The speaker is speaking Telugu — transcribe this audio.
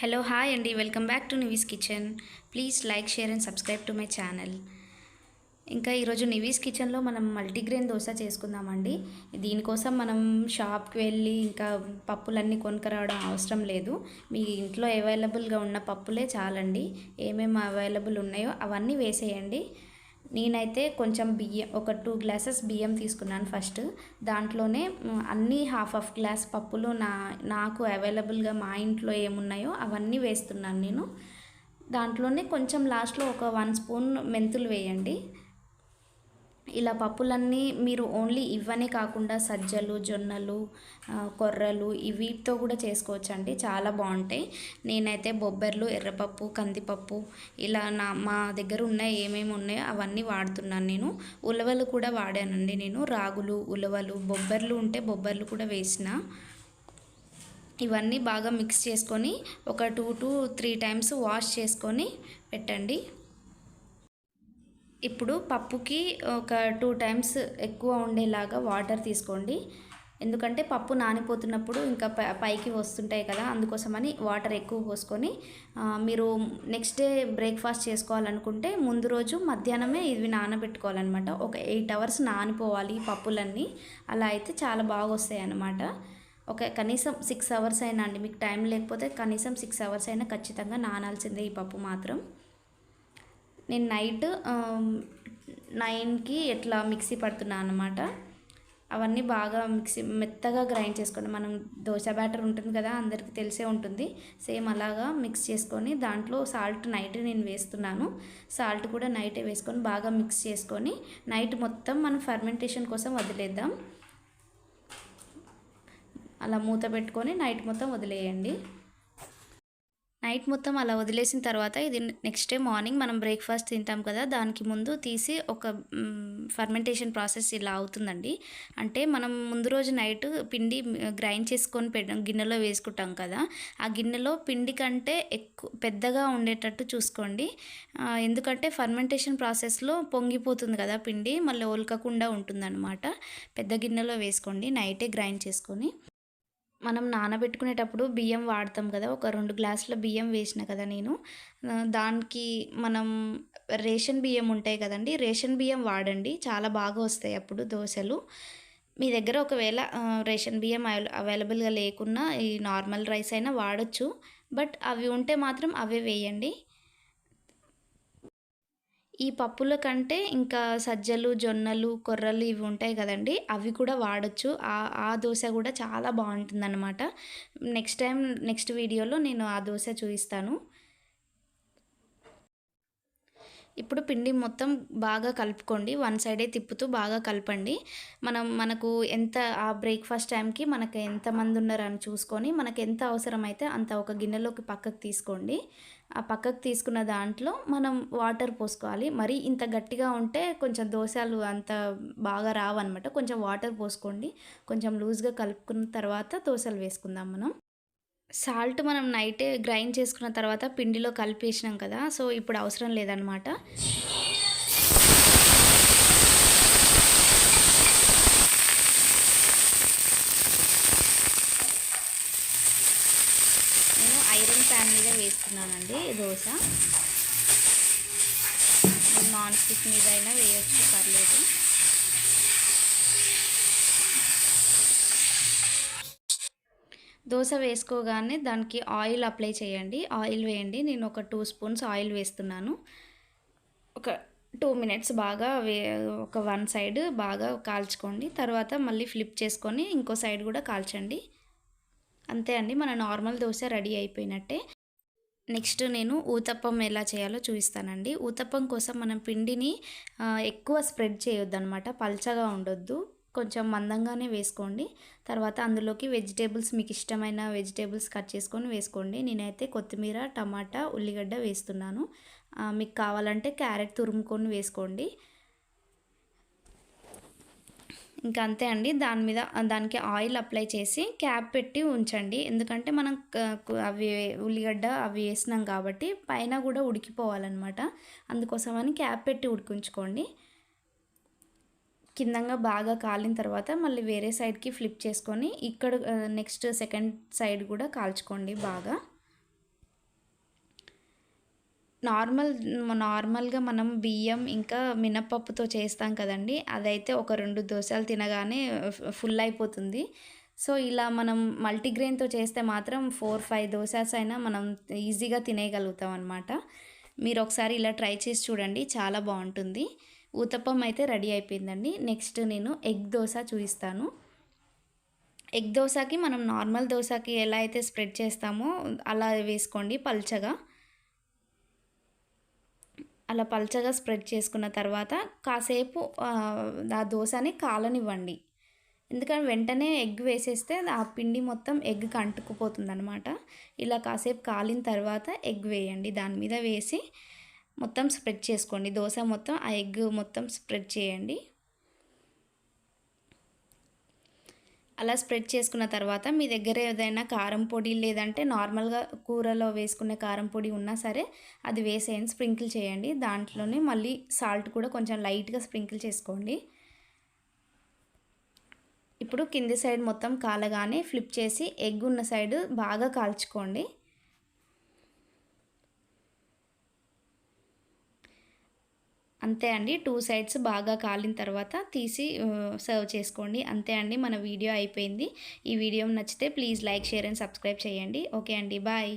హలో హాయ్ అండి welcome back to Nivi's kitchen. Please like share and subscribe to my channel. ఇంకా ఈరోజు నివీస్ కిచెన్లో మనం మల్టీగ్రెయిన్ దోశ చేసుకుందామండి. దీనికోసం మనం షాప్కి వెళ్ళి ఇంకా పప్పులన్నీ కొనుక్కరావడం అవసరం లేదు. మీ ఇంట్లో అవైలబుల్గా ఉన్న పప్పులే చాలండి. ఏమేమి అవైలబుల్ ఉన్నాయో అవన్నీ వేసేయండి. నేనైతే కొంచెం బియ్యం ఒక టూ గ్లాసెస్ బియ్యం తీసుకున్నాను ఫస్ట్ దాంట్లోనే అన్నీ అన్ని హాఫ్ హాఫ్ గ్లాస్ పప్పులు నా నాకు అవైలబుల్గా మా ఇంట్లో ఏమున్నాయో అవన్నీ వేస్తున్నాను నేను. దాంట్లోనే కొంచెం లాస్ట్లో ఒక వన్ స్పూన్ మెంతులు వేయండి. ఇలా పప్పులన్నీ మీరు ఓన్లీ ఇవనే కాకుండా సజ్జలు జొన్నలు కొర్రలు ఇవితో కూడా చేసుకోవచ్చు అండి చాలా బాగుంటాయి. నేనైతే బొబ్బర్లు ఎర్రపప్పు కందిపప్పు ఇలా నా మా దగ్గర ఉన్న ఏమేమి ఉన్నాయో అవన్నీ వాడుతున్నాను నేను. ఉలవలు కూడా వాడానండి నేను. రాగులు ఉలవలు బొబ్బర్లు ఉంటే బొబ్బర్లు కూడా వేసిన. ఇవన్నీ బాగా మిక్స్ చేసుకొని ఒక two to three times wash చేసుకొని పెట్టండి. ఇప్పుడు పప్పుకి ఒక టూ టైమ్స్ ఎక్కువ ఉండేలాగా వాటర్ తీసుకోండి. ఎందుకంటే పప్పు నానిపోతున్నప్పుడు ఇంకా ప- పైకి వస్తుంటాయి కదా అందుకోసమని వాటర్ ఎక్కువ పోసుకొని మీరు నెక్స్ట్ డే బ్రేక్ఫాస్ట్ చేసుకోవాలనుకుంటే ముందు రోజు మధ్యాహ్నమే ఇవి నానబెట్టుకోవాలన్నమాట. ఒక ఎయిట్ అవర్స్ నానిపోవాలి ఈ పప్పులన్నీ. అలా అయితే చాలా బాగా వస్తాయి అన్నమాట ఒక కనీసం సిక్స్ అవర్స్ అయినా అండి మీకు టైం లేకపోతే కనీసం సిక్స్ అవర్స్ అయినా ఖచ్చితంగా నానాల్సిందే ఈ పప్పు మాత్రం. నేను నైట్ నైన్కి ఎట్లా మిక్సీ పడుతున్నాను అనమాట అవన్నీ బాగా మిక్సీ మెత్తగా గ్రైండ్ చేసుకొని మనం దోశ బ్యాటర్ ఉంటుంది కదా అందరికీ తెలిసే ఉంటుంది. సేమ్ అలాగా మిక్స్ చేసుకొని దాంట్లో సాల్ట్ నైట్ నేను వేస్తున్నాను. సాల్ట్ కూడా నైటే వేసుకొని బాగా మిక్స్ చేసుకొని నైట్ మొత్తం మనం ఫర్మెంటేషన్ కోసం వదిలేద్దాం. అలా మూత పెట్టుకొని నైట్ మొత్తం వదిలేయండి. నైట్ మొత్తం అలా వదిలేసిన తర్వాత ఇది నెక్స్ట్ డే మార్నింగ్ మనం బ్రేక్ఫాస్ట్ తింటాం కదా దానికి ముందు తీసి ఒక ఫర్మెంటేషన్ ప్రాసెస్ ఇలా అవుతుందండి. అంటే మనం ముందు రోజు నైట్ పిండి గ్రైండ్ చేసుకొని పెడ గిన్నెలో వేసుకుంటాం కదా ఆ గిన్నెలో పిండి కంటే ఎక్కువ పెద్దగా ఉండేటట్టు చూసుకోండి. ఎందుకంటే ఫర్మెంటేషన్ ప్రాసెస్లో పొంగిపోతుంది కదా పిండి మళ్ళీ ఒలకకుండా ఉంటుందన్నమాట. పెద్ద గిన్నెలో వేసుకోండి నైటే గ్రైండ్ చేసుకొని. మనం నానబెట్టుకునేటప్పుడు బియ్యం వాడతాం కదా ఒక రెండు గ్లాసుల బియ్యం వేసిన కదా నేను. దానికి మనం రేషన్ బియ్యం ఉంటాయి కదండి రేషన్ బియ్యం వాడండి చాలా బాగా వస్తాయి అప్పుడు దోశలు. మీ దగ్గర ఒకవేళ రేషన్ బియ్యం అవైల అవైలబుల్గా లేకున్నా ఈ నార్మల్ రైస్ అయినా వాడచ్చు బట్ అవి ఉంటే మాత్రం అవే వేయండి. ఈ పప్పుల కంటే ఇంకా సజ్జలు జొన్నలు కొర్రలు ఇవి ఉంటాయి కదండి అవి కూడా వాడచ్చు. ఆ ఆ దోశ కూడా చాలా బాగుంటుందన్నమాట. నెక్స్ట్ టైం నెక్స్ట్ వీడియోలో నేను ఆ దోశ చూపిస్తాను. ఇప్పుడు పిండి మొత్తం బాగా కలుపుకోండి. వన్ సైడే తిప్పుతూ బాగా కలపండి. మనం మనకు ఎంత ఆ బ్రేక్ఫాస్ట్ టైంకి మనకు ఎంతమంది ఉన్నారని చూసుకొని మనకు ఎంత అవసరమైతే అంత ఒక గిన్నెలోకి పక్కకు తీసుకోండి. ఆ పక్కకు తీసుకున్న దాంట్లో మనం వాటర్ పోసుకోవాలి. మరి ఇంత గట్టిగా ఉంటే కొంచెం దోశలు అంత బాగా రావన్నమాట. కొంచెం వాటర్ పోసుకోండి. కొంచెం లూజ్గా కలుపుకున్న తర్వాత దోశలు వేసుకుందాం మనం. సాల్ట్ మనం నైటే గ్రైండ్ చేసుకున్న తర్వాత పిండిలో కలిపేసినాం కదా సో ఇప్పుడు అవసరం లేదనమాట నేను ఐరన్ ప్యాన్ మీద వేస్తున్నానండి దోశ. నాన్ స్టిక్ మీద అయినా వేయచ్చు పర్లేదు. దోశ వేసుకోగానే దానికి ఆయిల్ అప్లై చేయండి. ఆయిల్ వేయండి. నేను ఒక టూ స్పూన్స్ ఆయిల్ వేస్తున్నాను. ఒక టూ మినిట్స్ బాగా వే ఒక వన్ సైడ్ బాగా కాల్చుకోండి. తర్వాత మళ్ళీ ఫ్లిప్ చేసుకొని ఇంకో సైడ్ కూడా కాల్చండి. అంతే అండి. మన నార్మల్ దోశ రెడీ అయిపోయినట్టే. నెక్స్ట్ నేను ఊతప్పం ఎలా చేయాలో చూపిస్తానండి. ఊతప్పం కోసం మనం పిండిని ఎక్కువ స్ప్రెడ్ చేయొద్దు అనమాట పల్చగా ఉండొద్దు. కొంచెం మందంగానే వేసుకోండి. తర్వాత అందులోకి వెజిటేబుల్స్ మీకు ఇష్టమైన వెజిటేబుల్స్ కట్ చేసుకొని వేసుకోండి. నేనైతే కొత్తిమీర టమాటా ఉల్లిగడ్డ వేస్తున్నాను. మీకు కావాలంటే క్యారెట్ తురుముకొని వేసుకోండి. ఇంకా అంతే అండి. దాని మీద దానికి ఆయిల్ అప్లై చేసి క్యాప్ పెట్టి ఉంచండి. ఎందుకంటే మనం అవి ఉల్లిగడ్డ అవి వేసినాం కాబట్టి పైన కూడా ఉడికిపోవాలన్నమాట. అందుకోసమని క్యాప్ పెట్టి ఉడికించుకోండి. కిందంగా బాగా కాలిన తర్వాత మళ్ళీ వేరే సైడ్కి ఫ్లిప్ చేసుకొని ఇక్కడ నెక్స్ట్ సెకండ్ సైడ్ కూడా కాల్చుకోండి బాగా. నార్మల్ నార్మల్గా మనం బియ్యం ఇంకా మినప్పప్పుతో చేస్తాం కదండి అదైతే ఒక రెండు దోశలు తినగానే ఫుల్ అయిపోతుంది. సో ఇలా మనం మల్టీగ్రెయిన్తో చేస్తే మాత్రం ఫోర్ ఫైవ్ దోశాస్ అయినా మనం ఈజీగా తినేయగలుగుతాం అనమాట మీరు ఒకసారి ఇలా ట్రై చేసి చూడండి చాలా బాగుంటుంది. ఊతప్పం అయితే రెడీ అయిపోయిందండి. నెక్స్ట్ నేను ఎగ్ దోశ చూపిస్తాను. ఎగ్ దోశకి మనం నార్మల్ దోశకి ఎలా అయితే స్ప్రెడ్ చేస్తామో అలా వేసుకోండి పల్చగా. అలా పల్చగా స్ప్రెడ్ చేసుకున్న తర్వాత కాసేపు ఆ దోశని కాలనివ్వండి. ఎందుకంటే వెంటనే ఎగ్ వేసేస్తే ఆ పిండి మొత్తం ఎగ్ కంటుకుపోతుంది అనమాట ఇలా కాసేపు కాలిన తర్వాత ఎగ్ వేయండి. దాని మీద వేసి మొత్తం స్ప్రెడ్ చేసుకోండి. దోశ మొత్తం ఆ ఎగ్ మొత్తం స్ప్రెడ్ చేయండి. అలా స్ప్రెడ్ చేసుకున్న తర్వాత మీ దగ్గర ఏదైనా కారం పొడి లేదంటే నార్మల్గా కూరలో వేసుకునే కారం పొడి ఉన్నా సరే అది వేసేయండి స్ప్రింకిల్ చేయండి. దాంట్లోనే మళ్ళీ సాల్ట్ కూడా కొంచెం లైట్గా స్ప్రింకిల్ చేసుకోండి. ఇప్పుడు కింది సైడ్ మొత్తం కాలగానే ఫ్లిప్ చేసి ఎగ్ ఉన్న సైడ్ బాగా కాల్చుకోండి. అంతే అండి. టూ సైడ్స్ బాగా కాలిన తర్వాత తీసి సర్వ్ చేసుకోండి. అంతే అండి మన వీడియో అయిపోయింది. ఈ వీడియో నచ్చితే please like share and subscribe చేయండి. ఓకే అండి బాయ్.